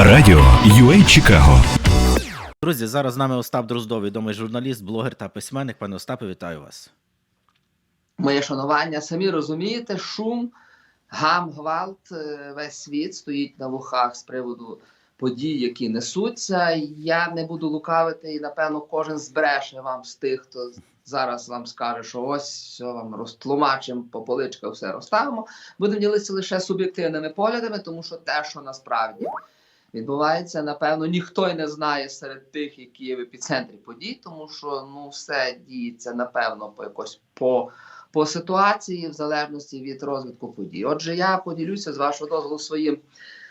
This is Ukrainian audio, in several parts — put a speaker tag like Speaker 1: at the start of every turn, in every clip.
Speaker 1: Радіо UA Чикаго.
Speaker 2: Друзі, зараз з нами Остап Дроздов, відомий журналіст, блогер та письменник. Пане Остапе, вітаю вас.
Speaker 3: Моє шанування, самі розумієте, шум, гам, гвалт, е, весь світ стоїть на вухах з приводу подій, які несуться. Я не буду лукавити, і напевно кожен збреше вам з тих, хто зараз вам скаже, що ось все вам розтлумачимо, по поличках все розставимо. Будемо ділитися лише суб'єктивними поглядами, тому що те, що насправді відбувається, напевно, ніхто й не знає серед тих, які є в епіцентрі подій, тому що ну все діється напевно по якось по по ситуації в залежності від розвитку подій. Отже, я поділюся з вашого дозволу своїм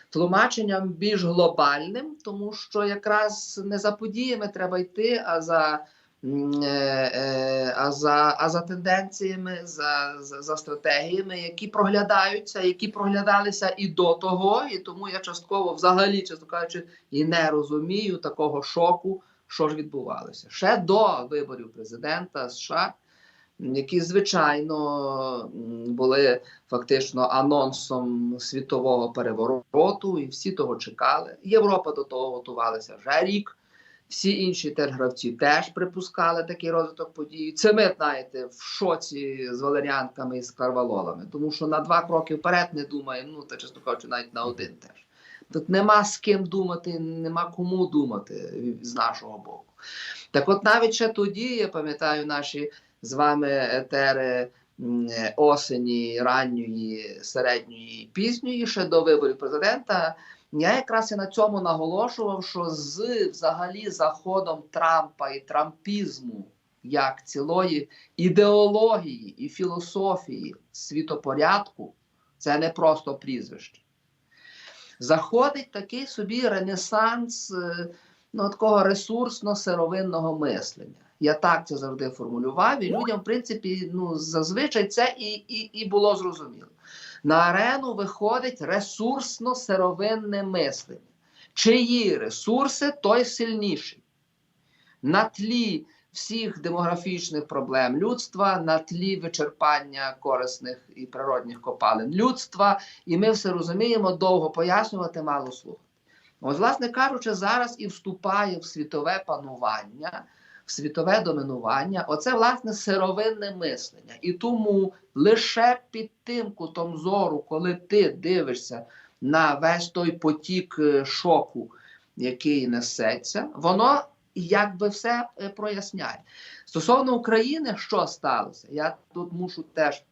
Speaker 3: тлумаченням більш глобальним, тому що якраз не за подіями треба йти, а за. Е, е, А за, а за тенденціями, за, за, за стратегіями, які проглядаються, які проглядалися і до того, і тому я частково, взагалі, чесно кажучи, і не розумію такого шоку, що ж відбувалося ще до виборів президента США які звичайно були фактично анонсом світового перевороту, і всі того чекали. Європа до того готувалася вже рік. Всі інші теж гравці теж припускали такий розвиток подій. Це ми, знаєте, в шоці з валеріанками і з карвалолами, тому що на два кроки вперед не думаємо, ну та чесно кажучи, навіть на один теж. Тут нема з ким думати, нема кому думати з нашого боку. Так от навіть ще тоді, я пам'ятаю наші з вами етери осені, ранньої, середньої, пізньої, ще до виборів президента. Я якраз і на цьому наголошував, що з взагалі заходом Трампа і трампізму як цілої ідеології і філософії світопорядку, це не просто прізвище. Заходить такий собі ренесанс е, ну, такого ресурсно-сировинного мислення. Я так це завжди формулював, і людям, в принципі, ну, зазвичай це і, і, і було зрозуміло. На арену виходить ресурсно-сировинне мислення. Чиї ресурси, той сильніший. На тлі всіх демографічних проблем людства, на тлі вичерпання корисних і природних копалин людства, і ми все розуміємо, довго пояснювати, мало слухати. Ось, власне кажучи, зараз і вступає в світове панування світове домінування, оце власне сировинне мислення. І тому лише під тим кутом зору, коли ти дивишся на весь той потік е, шоку, який несеться, воно якби все е, проясняє. Стосовно України, що сталося? Я тут мушу теж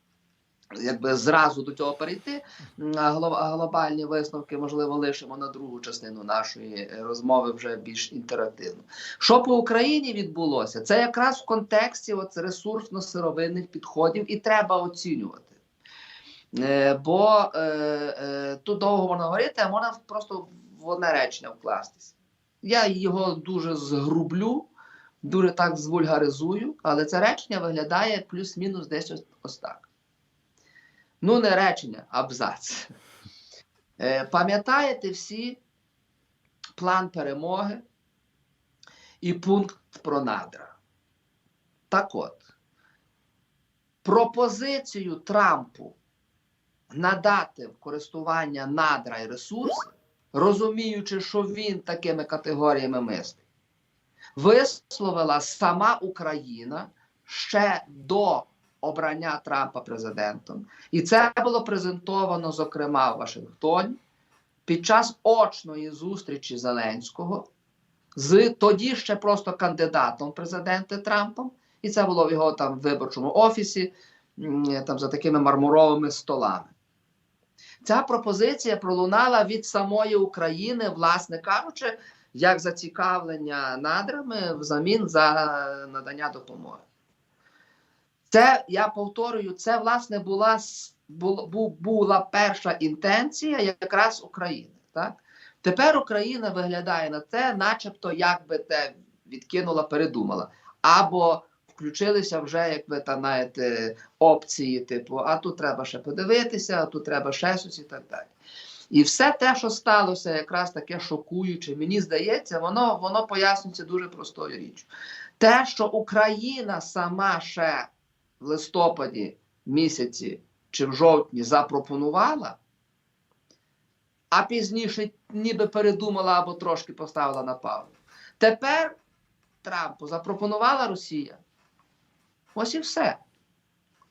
Speaker 3: якби зразу до цього перейти. Глобальні висновки, можливо, лишимо на другу частину нашої е, розмови вже більш інтерактивно. Що по Україні відбулося? Це якраз в контексті ресурсно-сировинних підходів і треба оцінювати. Е, бо е, е, тут довго можна говорити, а можна просто в одне речення вкластися. Я його дуже згрублю, дуже так звульгаризую, але це речення виглядає плюс-мінус десь ось так. Ну, не речення, абзац. Е, пам'ятаєте всі план перемоги і пункт про надра? Так от, пропозицію Трампу надати в користування надра і ресурси, розуміючи, що він такими категоріями мислить, висловила сама Україна ще до обрання Трампа президентом. І це було презентовано, зокрема, в Вашингтоні під час очної зустрічі Зеленського з тоді ще просто кандидатом в президенти Трампом. І це було в його там виборчому офісі, там за такими мармуровими столами. Ця пропозиція пролунала від самої України, власне кажучи, як зацікавлення надрами взамін за надання допомоги. Це я повторюю, це власне була була перша інтенція якраз України. Так? Тепер Україна виглядає на це, начебто, як би те відкинула, передумала. Або включилися вже, як ви там знаєте, опції, типу, а тут треба ще подивитися, а тут треба ще щось і так далі. І все те, що сталося, якраз таке шокуюче, мені здається, воно, воно пояснюється дуже простою річчю. Те, що Україна сама ще в листопаді місяці чи в жовтні запропонувала, а пізніше ніби передумала або трошки поставила на паузу. Тепер Трампу запропонувала Росія. Ось і все.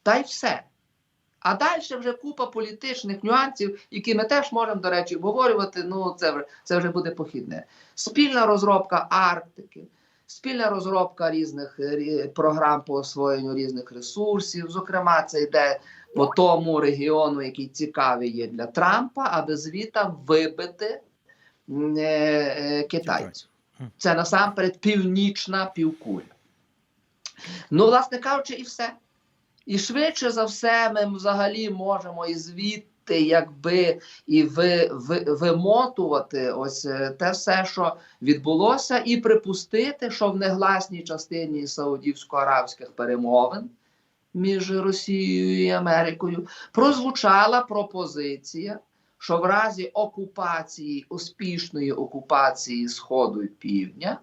Speaker 3: Та й все. А далі вже купа політичних нюансів, які ми теж можемо, до речі, обговорювати. Ну, це, це вже буде похідне. Спільна розробка Арктики, спільна розробка різних е, програм по освоєнню різних ресурсів. Зокрема, це йде по тому регіону, який цікавий є для Трампа, аби звіта вибити е, е, китайців. Це насамперед північна півкуля. Ну, власне кажучи, і все. І швидше за все, ми взагалі можемо і звідти, якби і ви, ви, вимотувати ось е, те все, що відбулося, і припустити, що в негласній частині саудівсько-арабських перемовин між Росією і Америкою прозвучала пропозиція, що в разі окупації, успішної окупації Сходу і Півдня,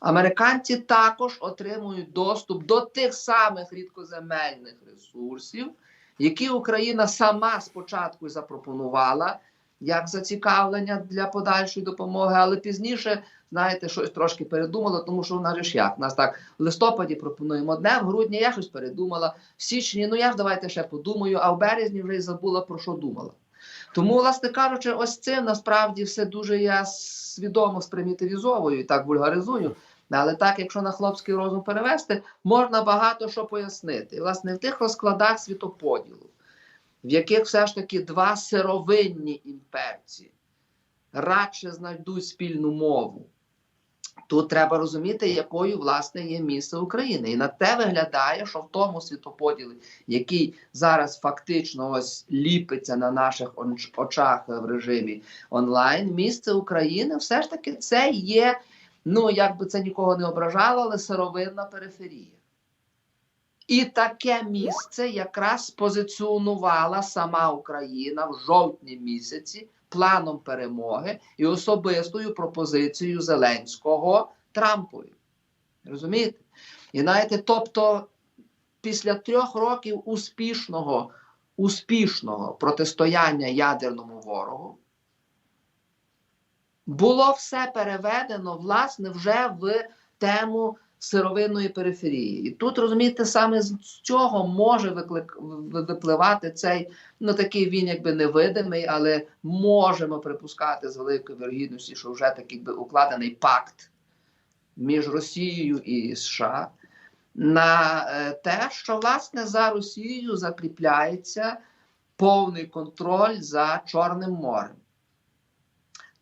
Speaker 3: американці також отримують доступ до тих самих рідкоземельних ресурсів, які Україна сама спочатку запропонувала як зацікавлення для подальшої допомоги, але пізніше, знаєте, щось трошки передумала, тому що в нас же ж як? Нас так в листопаді пропонуємо одне, в грудні я щось передумала, в січні, ну я давайте ще подумаю, а в березні вже й забула про що думала. Тому, власне кажучи, ось це насправді все дуже я свідомо спримітивізовую і так вульгаризую. Але так, якщо на хлопський розум перевести, можна багато що пояснити. І, власне, в тих розкладах світоподілу, в яких все ж таки два сировинні імперці радше знайдуть спільну мову. Тут треба розуміти, якою власне є місце України. І на те виглядає, що в тому світоподілі, який зараз фактично ось ліпиться на наших очах в режимі онлайн, місце України все ж таки це є, ну як би це нікого не ображало, але сировинна периферія. І таке місце якраз позиціонувала сама Україна в жовтні місяці планом перемоги і особистою пропозицією Зеленського Трампові. Розумієте? І знаєте, тобто, після трьох років успішного, успішного протистояння ядерному ворогу, було все переведено, власне, вже в тему сировинної периферії. І тут, розумієте, саме з цього може виклик, випливати цей, ну такий він якби невидимий, але можемо припускати з великою вірогідністю, що вже такий би укладений пакт між Росією і США на е, те, що власне за Росією закріпляється повний контроль за Чорним морем.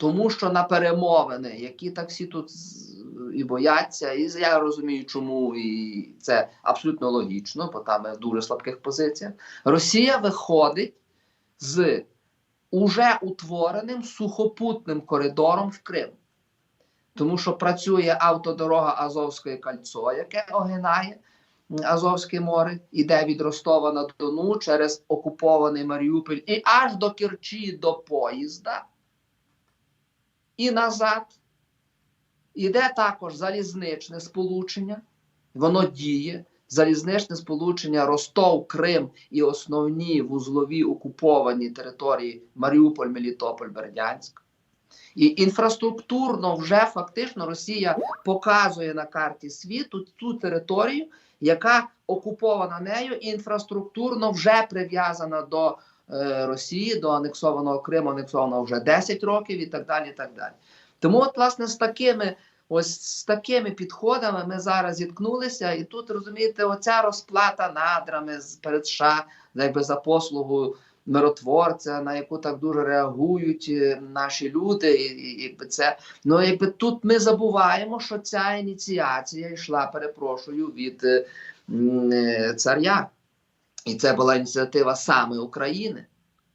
Speaker 3: Тому що на перемовини, які так всі тут і бояться, і я розумію, чому і це абсолютно логічно, бо там в дуже слабких позиціях. Росія виходить з уже утвореним сухопутним коридором в Крим. Тому що працює автодорога Азовське кольцо, яке огинає Азовське море, іде від Ростова на Дону через окупований Маріуполь і аж до Керчі до поїзда і назад. Іде також залізничне сполучення, воно діє. Залізничне сполучення Ростов, Крим і основні вузлові окуповані території Маріуполь, Мелітополь, Бердянськ. І інфраструктурно вже фактично Росія показує на карті світу ту територію, яка окупована нею, і інфраструктурно вже прив'язана до Росії, до анексованого Криму, анексованого вже 10 років і так далі. І так далі. Тому, от, власне, з такими ось з такими підходами ми зараз зіткнулися, і тут розумієте, оця розплата надрами перед США, якби за послугу миротворця, на яку так дуже реагують е, наші люди, і, якби це ну якби тут ми забуваємо, що ця ініціація йшла, перепрошую, від е, е, царя. І це була ініціатива саме України.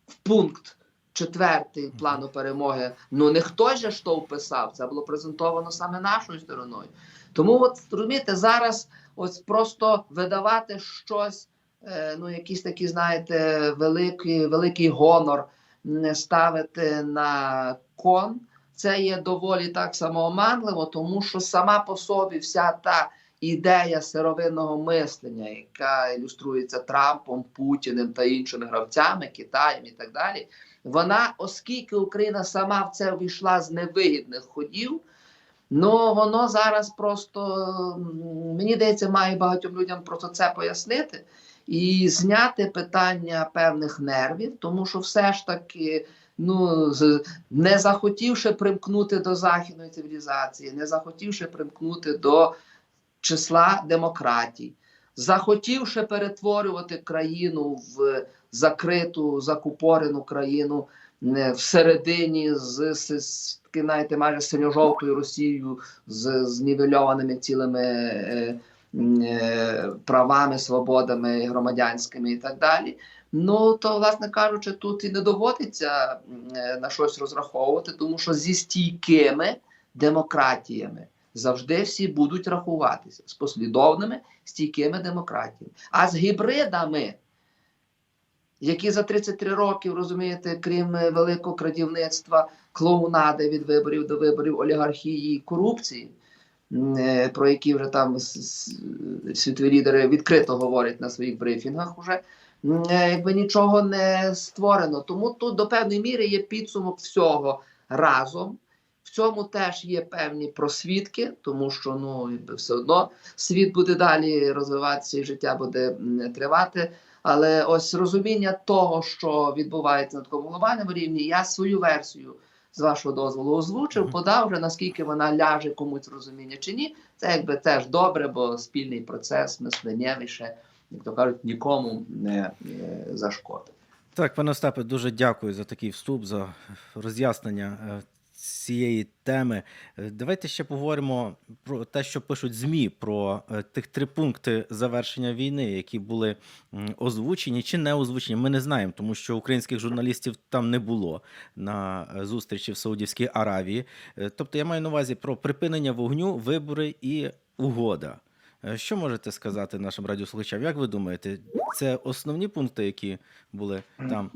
Speaker 3: В пункт четвертий плану перемоги. Ну не хтось же ж то вписав, це було презентовано саме нашою стороною. Тому, от розумієте, зараз ось просто видавати щось, е, ну якийсь такий, знаєте, великий, великий гонор ставити на кон. Це є доволі так само оманливо, тому що сама по собі вся та ідея сировинного мислення, яка ілюструється Трампом, Путіним та іншими гравцями, Китаєм і так далі, вона, оскільки Україна сама в це війшла з невигідних ходів, ну воно зараз просто мені здається, має багатьом людям просто це пояснити і зняти питання певних нервів, тому що все ж таки. Ну, не захотівши примкнути до західної цивілізації, не захотівши примкнути до числа демократій, захотівши перетворювати країну в закриту, закупорену країну е, всередині з, з, з знаєте, майже синьо-жовтою Росією, з знівельованими цілими е, е, правами, свободами громадянськими і так далі. Ну то, власне кажучи, тут і не доводиться е, на щось розраховувати, тому що зі стійкими демократіями завжди всі будуть рахуватися з послідовними стійкими демократіями. А з гібридами, які за 33 роки, розумієте, крім е, великого крадівництва, клоунади від виборів до виборів, олігархії і корупції, е, про які вже там світові лідери відкрито говорять на своїх брифінгах, уже е, якби нічого не створено. Тому тут до певної міри є підсумок всього разом. Цьому теж є певні просвідки, тому що ну все одно світ буде далі розвиватися і життя буде тривати. Але ось розуміння того, що відбувається на такому глобальному рівні, я свою версію з вашого дозволу озвучив, подав вже наскільки вона ляже комусь розуміння чи ні. Це якби теж добре, бо спільний процес мисленнєвий ще, як то кажуть, нікому не е, зашкодить.
Speaker 2: Так, пане Остапе, дуже дякую за такий вступ, за роз'яснення е, цієї теми. Е, Давайте ще поговоримо про те, що пишуть ЗМІ про е, тих три пункти завершення війни, які були озвучені чи не озвучені. Ми не знаємо, тому що українських журналістів там не було на е, зустрічі в Саудівській Аравії. Тобто я маю на увазі про припинення вогню, вибори і угода. Що можете сказати нашим радіослухачам? Як ви думаєте, це основні пункти, які були там?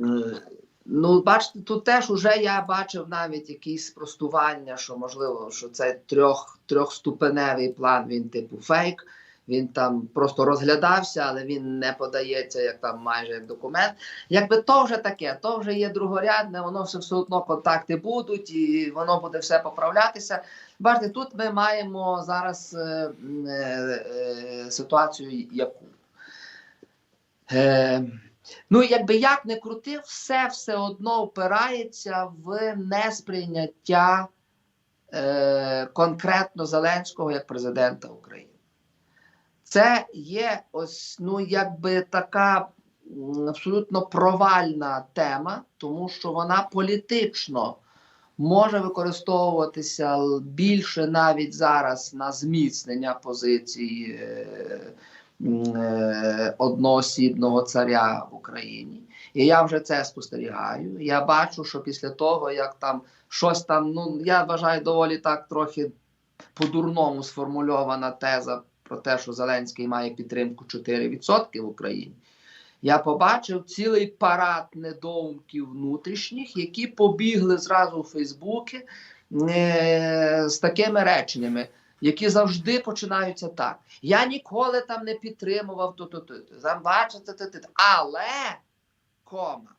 Speaker 3: Ну, бачите, тут теж уже я бачив навіть якісь спростування, що можливо, що це трьох, трьохступеневий план, він типу фейк. Він там просто розглядався, але він не подається як там майже як документ. Якби то вже таке, то вже є другорядне, воно все все одно контакти будуть, і воно буде все поправлятися. Бачите, тут ми маємо зараз е, е, е, ситуацію, яку. Е, Ну, якби як не крути, все все одно впирається в несприйняття е, конкретно Зеленського як президента України. Це є ось, ну, якби така абсолютно провальна тема, тому що вона політично може використовуватися більше навіть зараз на зміцнення позиції. Е, одноосібного царя в Україні. І я вже це спостерігаю. Я бачу, що після того, як там щось там, ну я вважаю, доволі так трохи по-дурному сформульована теза про те, що Зеленський має підтримку 4% в Україні. Я побачив цілий парад недоумків внутрішніх, які побігли зразу у Фейсбуки е, з такими реченнями які завжди починаються так. Я ніколи там не підтримував. Там бачите, але кома.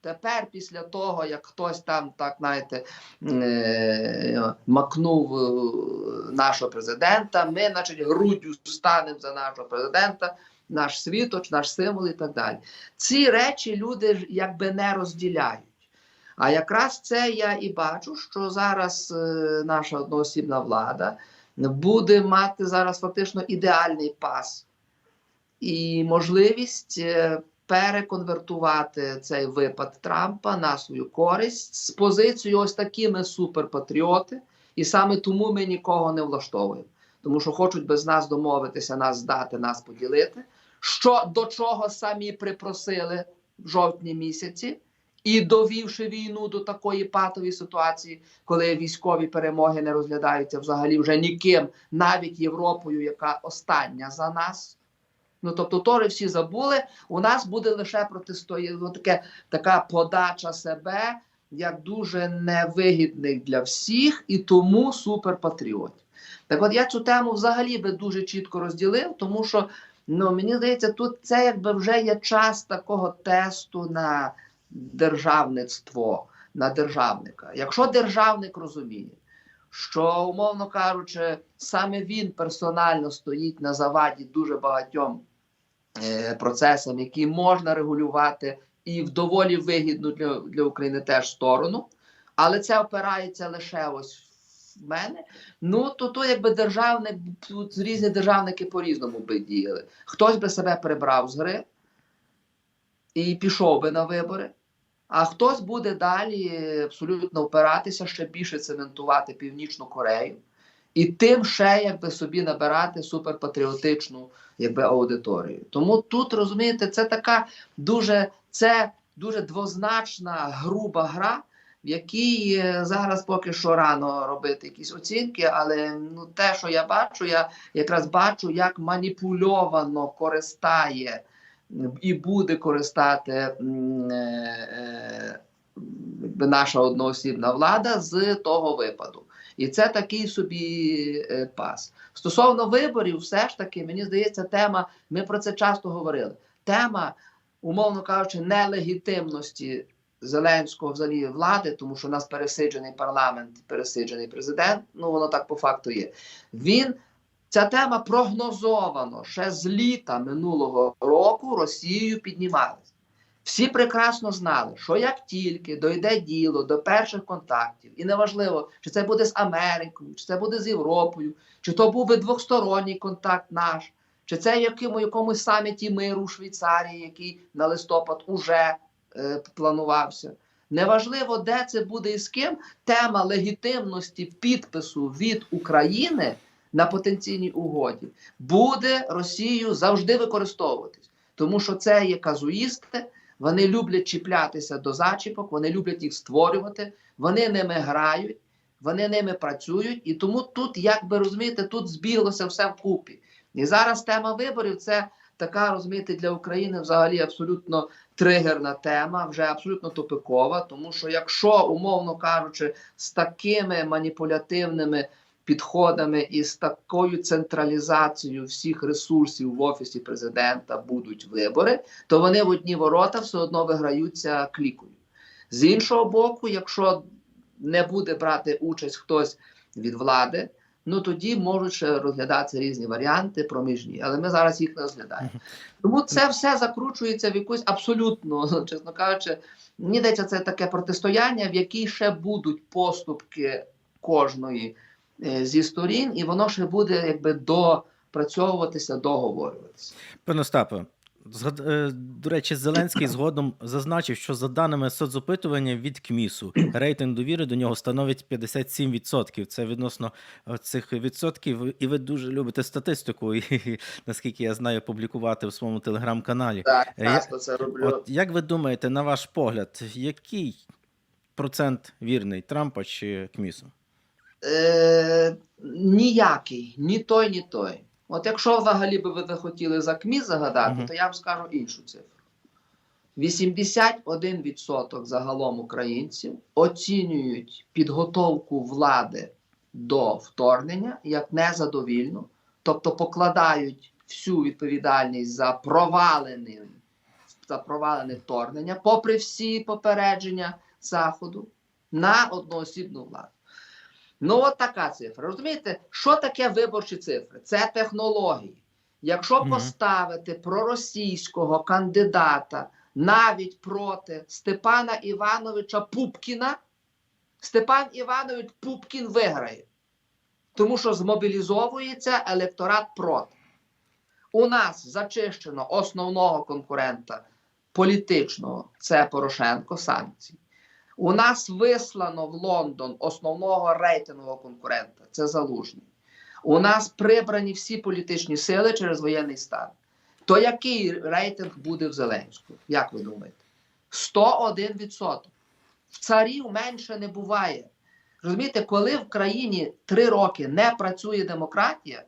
Speaker 3: Тепер, після того, як хтось там, так знаєте, е- макнув е, нашого президента, ми, значить, груддю станемо за нашого президента, наш світоч, наш символ і так далі. Ці речі люди якби не розділяють. А якраз це я і бачу, що зараз е, наша одноосібна влада буде мати зараз фактично ідеальний пас і можливість е, переконвертувати цей випад Трампа на свою користь з позицією ось такими суперпатріоти, і саме тому ми нікого не влаштовуємо, тому що хочуть без нас домовитися, нас здати, нас поділити. Що до чого самі припросили в жовтні місяці. І довівши війну до такої патової ситуації, коли військові перемоги не розглядаються взагалі вже ніким, навіть Європою, яка остання за нас. Ну тобто, тори всі забули. У нас буде лише протистояння, ну, таке така подача себе як дуже невигідних для всіх і тому суперпатріотів. Так от я цю тему взагалі би дуже чітко розділив, тому що ну, мені здається, тут це якби вже є час такого тесту на державництво, на державника. Якщо державник розуміє, що, умовно кажучи, саме він персонально стоїть на заваді дуже багатьом е, процесам, які можна регулювати і в доволі вигідну для, для України теж сторону, але це опирається лише ось в мене. Ну то то якби державник, тут різні державники по-різному би діяли. Хтось би себе прибрав з гри і пішов би на вибори. А хтось буде далі абсолютно опиратися, ще більше цементувати Північну Корею, і тим ще якби собі набирати суперпатріотичну якби, аудиторію. Тому тут розумієте, це така дуже це дуже двозначна груба гра, в якій е, зараз поки що рано робити якісь оцінки, але ну те, що я бачу, я якраз бачу, як маніпульовано користає і буде користати е, е, наша одноосібна влада з того випаду. І це такий собі е, пас. Стосовно виборів, все ж таки, мені здається, тема, ми про це часто говорили. Тема, умовно кажучи, нелегітимності Зеленського взагалі влади, тому що у нас пересиджений парламент, пересиджений президент. Ну воно так по факту є. Він ця тема прогнозовано ще з літа минулого року Росією піднімалась. Всі прекрасно знали, що як тільки дойде діло до перших контактів, і неважливо, чи це буде з Америкою, чи це буде з Європою, чи то був би двосторонній контакт наш, чи це якому якомусь саміті миру у Швейцарії, який на листопад уже е, планувався. Неважливо, де це буде і з ким. Тема легітимності підпису від України на потенційній угоді буде Росією завжди використовуватись, тому що це є казуїсти. Вони люблять чіплятися до зачіпок, вони люблять їх створювати, вони ними грають, вони ними працюють, і тому тут, як би розумієте, тут збіглося все вкупі. І зараз тема виборів це така, розумієте, для України взагалі абсолютно тригерна тема, вже абсолютно топикова. Тому що, якщо, умовно кажучи, з такими маніпулятивними підходами і з такою централізацією всіх ресурсів в офісі президента будуть вибори, то вони в одні ворота все одно виграються клікою. З іншого боку, якщо не буде брати участь хтось від влади, ну тоді можуть ще розглядатися різні варіанти проміжні, але ми зараз їх не розглядаємо. Тому це все закручується в якусь абсолютно, чесно кажучи, мені здається, це таке протистояння, в якій ще будуть поступки кожної зі сторін, і воно ще буде якби допрацьовуватися, договорюватися.
Speaker 2: Пане Остапе, е, до речі, Зеленський згодом зазначив, що за даними соцопитування від КМІСу рейтинг довіри до нього становить 57%. Це відносно е, цих відсотків. І ви дуже любите статистику, і наскільки я знаю, публікувати в своєму телеграм-каналі.
Speaker 3: Так,
Speaker 2: Е, я-
Speaker 3: часто це роблю.
Speaker 2: От як ви думаєте, на ваш погляд, який процент вірний Трампа чи КМІСу?
Speaker 3: Е, ніякий, ні той, ні той. От якщо взагалі би ви захотіли за КМІ загадати,
Speaker 2: Мгм.
Speaker 3: то я вам скажу іншу цифру. 81% загалом українців оцінюють підготовку влади до вторгнення як незадовільну, тобто покладають всю відповідальність за провалений, за провалене вторгнення, попри всі попередження Заходу, на одноосібну владу. Ну, от така цифра. Розумієте, що таке виборчі цифри? Це технології. Якщо поставити проросійського кандидата навіть проти Степана Івановича Пупкіна, Степан Іванович Пупкін виграє, тому що змобілізовується електорат проти. У нас зачищено основного конкурента політичного це Порошенко санкції. У нас вислано в Лондон основного рейтингового конкурента це Залужний. У нас прибрані всі політичні сили через воєнний стан. То який рейтинг буде в Зеленську? Як ви думаєте? 101%. В царів менше не буває. Розумієте, коли в країні три роки не працює демократія,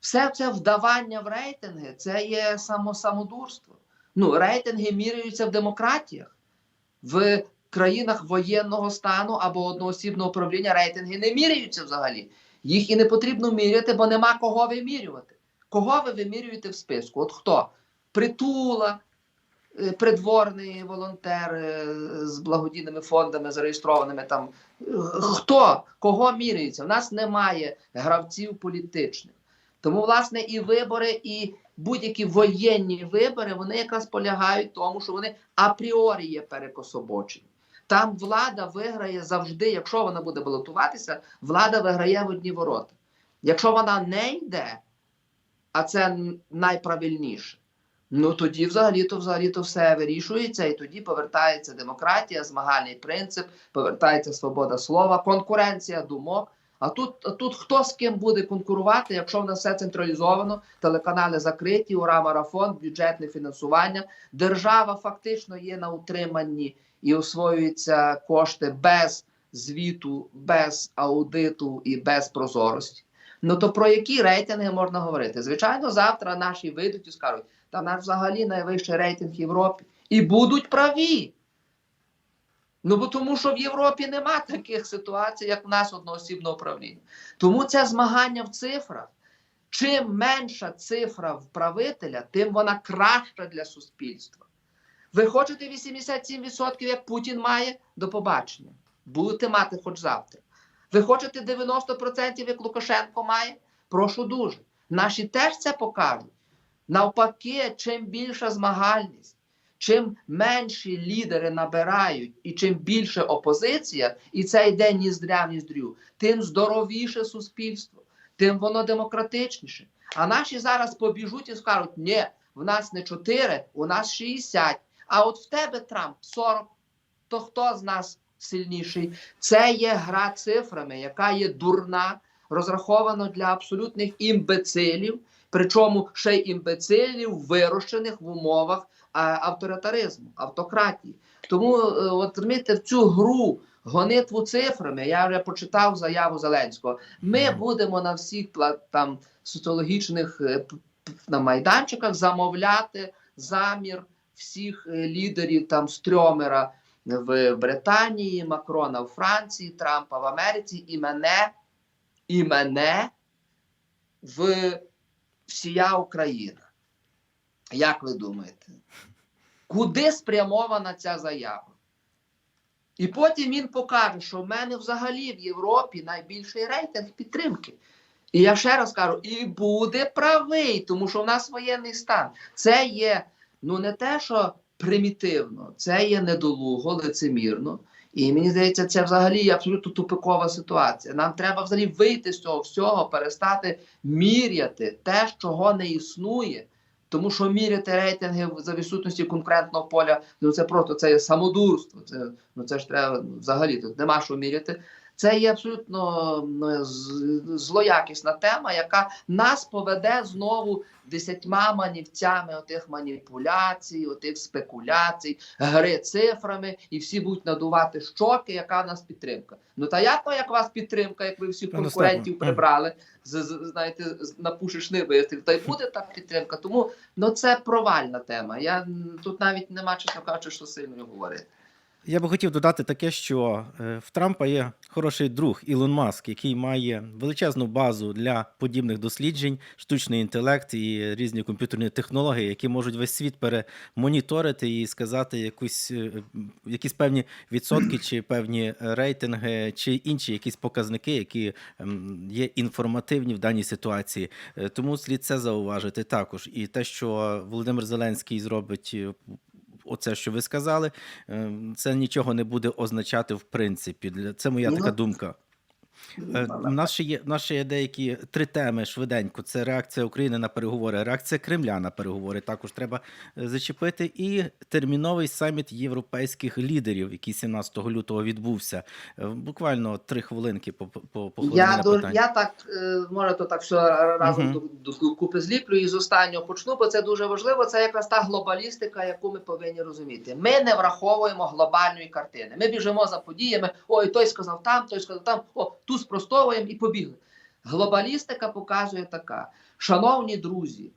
Speaker 3: все це вдавання в рейтинги це є само самодурство. Ну, рейтинги міряються в демократіях. В країнах воєнного стану або одноосібного управління рейтинги не міряються взагалі. Їх і не потрібно міряти, бо нема кого вимірювати. Кого ви вимірюєте в списку? От хто? Притула, е, придворний волонтер е, з благодійними фондами, зареєстрованими там. Хто? Кого міряється? У нас немає гравців політичних. Тому, власне, і вибори, і будь-які воєнні вибори, вони якраз полягають в тому, що вони апріорі є перекособочені. Там влада виграє завжди, якщо вона буде балотуватися, влада виграє в одні ворота. Якщо вона не йде, а це найправильніше, ну тоді взагалі-то взагалі-то все вирішується, і тоді повертається демократія, змагальний принцип, повертається свобода слова, конкуренція думок. А тут, а тут хто з ким буде конкурувати, якщо в нас все централізовано, телеканали закриті, ура, марафон, бюджетне фінансування. Держава фактично є на утриманні і освоюються кошти без звіту, без аудиту і без прозорості. Ну то про які рейтинги можна говорити? Звичайно, завтра наші вийдуть і скажуть, та наш взагалі найвищий рейтинг в Європі. І будуть праві. Ну бо тому, що в Європі нема таких ситуацій, як в нас одноосібне управління. Тому це змагання в цифрах. Чим менша цифра в правителя, тим вона краща для суспільства. Ви хочете 87%, як Путін має, до побачення. Будете мати хоч завтра. Ви хочете 90%, як Лукашенко має? Прошу дуже. Наші теж це покажуть. Навпаки, чим більша змагальність, чим менші лідери набирають, і чим більше опозиція, і це йде ні здря, ні здрю, тим здоровіше суспільство, тим воно демократичніше. А наші зараз побіжуть і скажуть: ні, в нас не 4, у нас 60. А от в тебе Трамп 40. То хто з нас сильніший? Це є гра цифрами, яка є дурна, розрахована для абсолютних імбецилів, причому ще й імбецилів, вирощених в умовах а, авторитаризму, автократії. Тому, е, от розумієте, в цю гру. Гонитву цифрами, я вже почитав заяву Зеленського. Ми будемо на всіх там соціологічних е, на майданчиках замовляти замір всіх е, лідерів там стрьомера в Британії, Макрона в Франції, Трампа в Америці, і мене, і мене в всія Україна. Як ви думаєте? Куди спрямована ця заява? І потім він покаже, що в мене взагалі в Європі найбільший рейтинг підтримки. І я ще раз кажу, і буде правий, тому що в нас воєнний стан. Це є ну не те, що примітивно, це є недолуго, лицемірно. І мені здається, це взагалі абсолютно тупикова ситуація. Нам треба взагалі вийти з цього всього, перестати міряти те, чого не існує. Тому що міряти рейтинги за відсутності конкурентного поля, ну це просто це є самодурство. Це ну це ж треба взагалі тут нема що міряти. Це є абсолютно злоякісна тема, яка нас поведе знову десятьма манівцями отих маніпуляцій, отих спекуляцій, гри цифрами, і всі будуть надувати щоки, яка в нас підтримка. Ну та як то, як вас підтримка, як ви всіх конкурентів прибрали, з, з, знаєте, на пушечний вистріл, та й буде так підтримка. Тому ну це провальна тема. Я тут навіть нема чесно кажучи, що сильно говорити.
Speaker 2: Я би хотів додати таке, що е, в Трампа є хороший друг Ілон Маск, який має величезну базу для подібних досліджень, штучний інтелект і різні комп'ютерні технології, які можуть весь світ перемоніторити і сказати якусь, е, якісь певні відсотки, чи певні рейтинги, чи інші якісь показники, які ем, є інформативні в даній ситуації. Е, Тому слід це зауважити також. І те, що Володимир Зеленський зробить. Оце, що ви сказали, е, це нічого не буде означати в принципі. Це моя
Speaker 3: Ну,
Speaker 2: така думка. Е,
Speaker 3: Ну,
Speaker 2: У нас ще є, у нас ще є деякі три теми швиденько. Це реакція України на переговори, реакція Кремля на переговори. Також треба е, зачепити. І терміновий саміт європейських лідерів, який 17 лютого відбувся. Е, Буквально три хвилинки по, по, по хвилині
Speaker 3: Я, до, я так, може, то так все разом до, до, до купи зліплю і з останнього почну, бо це дуже важливо. Це якраз та глобалістика, яку ми повинні розуміти. Ми не враховуємо глобальної картини. Ми біжимо за подіями. Ой, той сказав там, той сказав там. О, тут спростовуємо і побігли. Глобалістика показує така: шановні друзі,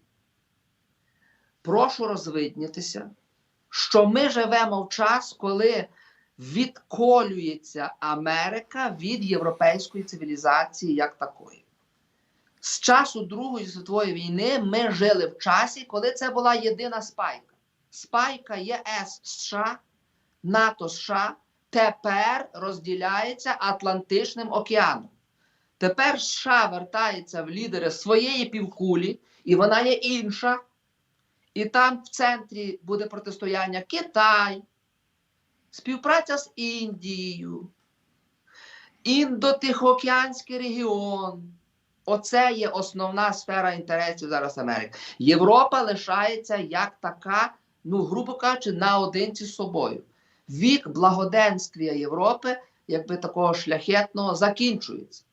Speaker 3: прошу розвиднітися, що ми живемо в час, коли відколюється Америка від європейської цивілізації як такої. З часу Другої світової війни ми жили в часі, коли це була єдина спайка. Спайка ЄС США, НАТО США тепер розділяється Атлантичним океаном. Тепер США вертається в лідери своєї півкулі, і вона є інша. І там в центрі буде протистояння Китай, співпраця з Індією, індотихоокеанський регіон. Оце є основна сфера інтересів зараз Америки. Європа лишається як така, ну, грубо кажучи, наодинці з собою. Вік благоденствія Європи, якби такого шляхетного, закінчується.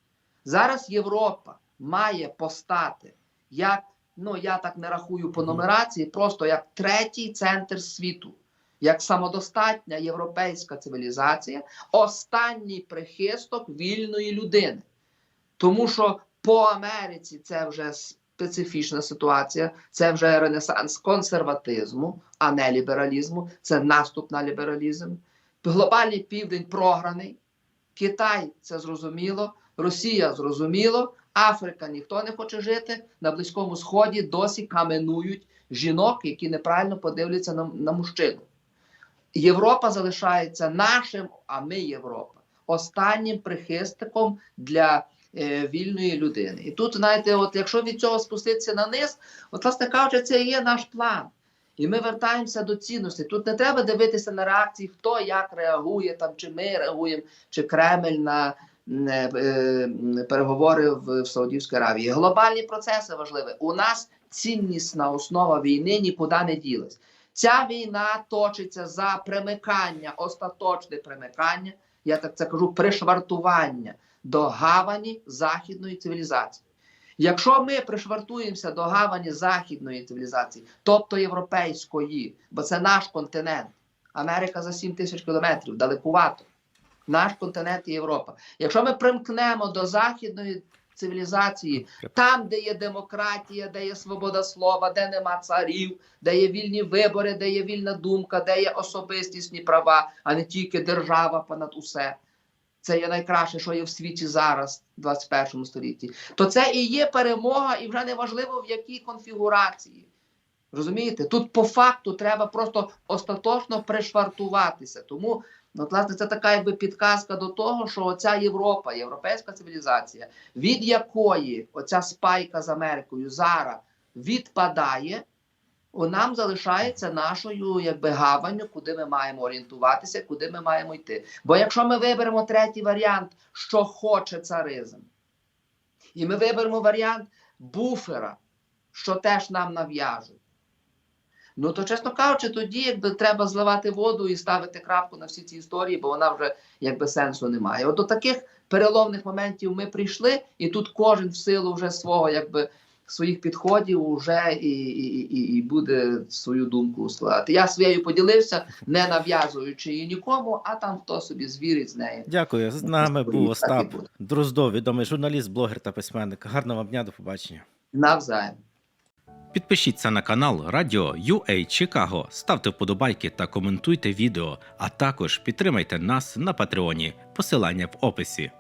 Speaker 3: Зараз Європа має постати як, ну я так не рахую по нумерації, просто як третій центр світу, як самодостатня європейська цивілізація, останній прихисток вільної людини. Тому що по Америці це вже специфічна ситуація, це вже ренесанс консерватизму, а не лібералізму, це наступ на лібералізм. Глобальний південь програний, Китай це зрозуміло, Росія зрозуміло, Африка ніхто не хоче жити. На Близькому Сході досі каменують жінок, які неправильно подивляться на, на мужчину. Європа залишається нашим, а ми Європа, останнім прихистиком для вільної людини. І тут, знаєте, от якщо від цього спуститися на низ, от, власне кажучи, це і є наш план. І ми вертаємося до цінностей. Тут не треба дивитися на реакції, хто як реагує, там, чи ми реагуємо, чи Кремль на е, е, переговори в, в Саудівській Аравії. Глобальні процеси важливі. У нас ціннісна основа війни нікуди не ділась. Ця війна точиться за примикання, остаточне примикання, я так це кажу, пришвартування до гавані західної цивілізації. Якщо ми пришвартуємося до гавані західної цивілізації, тобто європейської, бо це наш континент, Америка за 7 тисяч кілометрів, далекувато, наш континент і Європа. Якщо ми примкнемо до західної цивілізації, там, де є демократія, де є свобода слова, де нема царів, де є вільні вибори, де є вільна думка, де є особистісні права, а не тільки держава понад усе. Це є найкраще, що є в світі зараз, в 21 столітті. То це і є перемога, і вже не важливо в якій конфігурації. Розумієте? Тут по факту треба просто остаточно пришвартуватися. Тому, ну, власне, це така якби підказка до того, що оця Європа, європейська цивілізація, від якої оця спайка з Америкою зараз відпадає, нам залишається нашою якби гаванню, куди ми маємо орієнтуватися, куди ми маємо йти. Бо якщо ми виберемо третій варіант, що хоче царизм, і ми виберемо варіант буфера, що теж нам нав'яжуть, ну то, чесно кажучи, тоді якби треба зливати воду і ставити крапку на всі ці історії, бо вона вже якби сенсу немає. От до таких переломних моментів ми прийшли, і тут кожен в силу вже свого якби своїх підходів уже і, і, і, і буде свою думку складати. Я своєю поділився, не нав'язуючи її нікому, а там хто собі звірить з нею.
Speaker 2: Дякую. З нами
Speaker 3: Так і
Speaker 2: був Остап. Дроздов, відомий журналіст, блогер та письменник. Гарного вам дня, до побачення.
Speaker 3: Навзаєм.
Speaker 2: Підпишіться на канал Радіо UA Чикаго, ставте вподобайки та коментуйте відео, а також підтримайте нас на Патреоні. Посилання в описі.